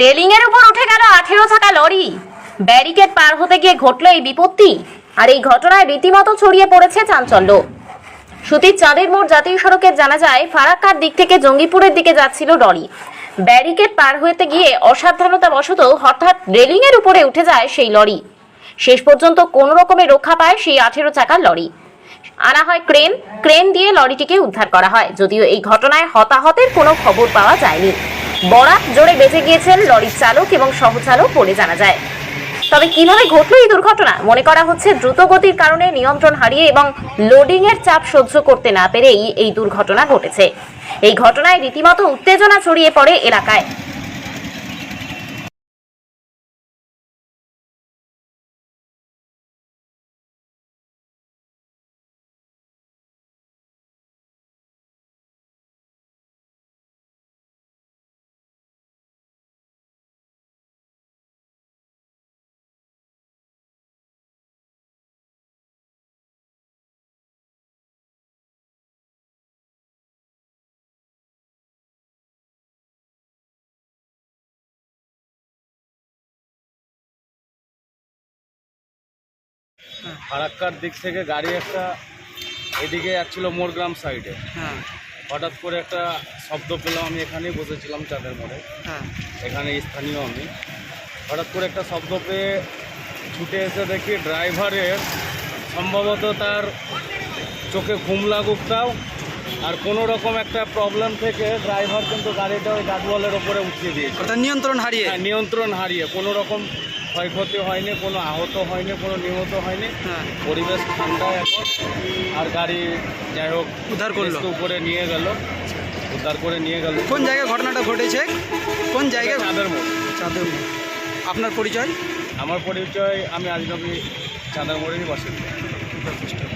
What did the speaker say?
Railing এর উপর উঠে গেল আঠেরো চাকা লরি। ব্যারিকেড পার হতে গিয়ে ঘটলো এই বিপত্তি, আর এই ঘটনায় রীতিমতো ছড়িয়ে পড়েছে চাঞ্চল্য। সুতির চাঁদের মোড় জাতীয় সড়কে জানা যায় ফারাক্কার দিক থেকে জঙ্গিপুরের দিকে যাচ্ছিল লরি। ব্যারিকেড পার হতে গিয়ে অসাবধানতা বশত হঠাৎ রেলিং এর উপরে উঠে যায় সেই লরি। শেষ পর্যন্ত কোনো রকমে রক্ষা পায় সেই আঠেরো চাকার লরি। আনা হয় ক্রেন ক্রেন দিয়ে লরিটিকে উদ্ধার করা হয়, যদিও এই ঘটনায় হতাহতের কোনো খবর পাওয়া যায়নি। বরাত জোরে বেঁচে গিয়েছেন লরির চালক এবং সহচালক বলে জানা যায়। তবে কীভাবে ঘটল এই দুর্ঘটনা? মনে করা হচ্ছে দ্রুত গতির কারণে নিয়ন্ত্রণ হারিয়ে এবং লোডিং এর চাপ সহ্য করতে না পেরেই এই দুর্ঘটনা ঘটেছে। এই ঘটনায় রীতিমতো উত্তেজনা ছড়িয়ে পড়ে এলাকায়। ফারাক্কার দিক থেকে গাড়ি একটা এদিকে যাচ্ছিল মোরগ্রাম সাইডে। হ্যাঁ। হঠাৎ করে একটা শব্দ পেলাম আমি এখানেই বসেছিলাম চাঁদের মোড়ে। হ্যাঁ। এখানে স্থানীয় আমি। হঠাৎ করে একটা শব্দ পেয়ে ছুটে এসে দেখি ড্রাইভারের সম্ভবত তার চোখে ঘুম লাগুক তাও আর কোনো রকম একটা প্রবলেম থেকে ড্রাইভার কিন্তু গাড়িটা ওই গাডওয়ালের ওপরে উঠিয়ে দিয়েছে। অর্থাৎ নিয়ন্ত্রণ হারিয়ে। হ্যাঁ, নিয়ন্ত্রণ হারিয়ে। কোনো রকম ক্ষয়ক্ষতি হয়নি কোনো আহত হয়নি কোনো নিহত হয়নি। হ্যাঁ। পরিবেশ ঠান্ডা এখন। আর গাড়ি যাই হোক উদ্ধার করল। উপরে নিয়ে গেল। উদ্ধার করে নিয়ে গেল। কোন জায়গায় ঘটনাটা ঘটেছে? কোন জায়গায়? চাঁদের মোড়। চাঁদের মোড়। আপনার পরিচয়? আমার পরিচয় আমি আজনবী চাঁদের মোড়েরই বাসিন্দা।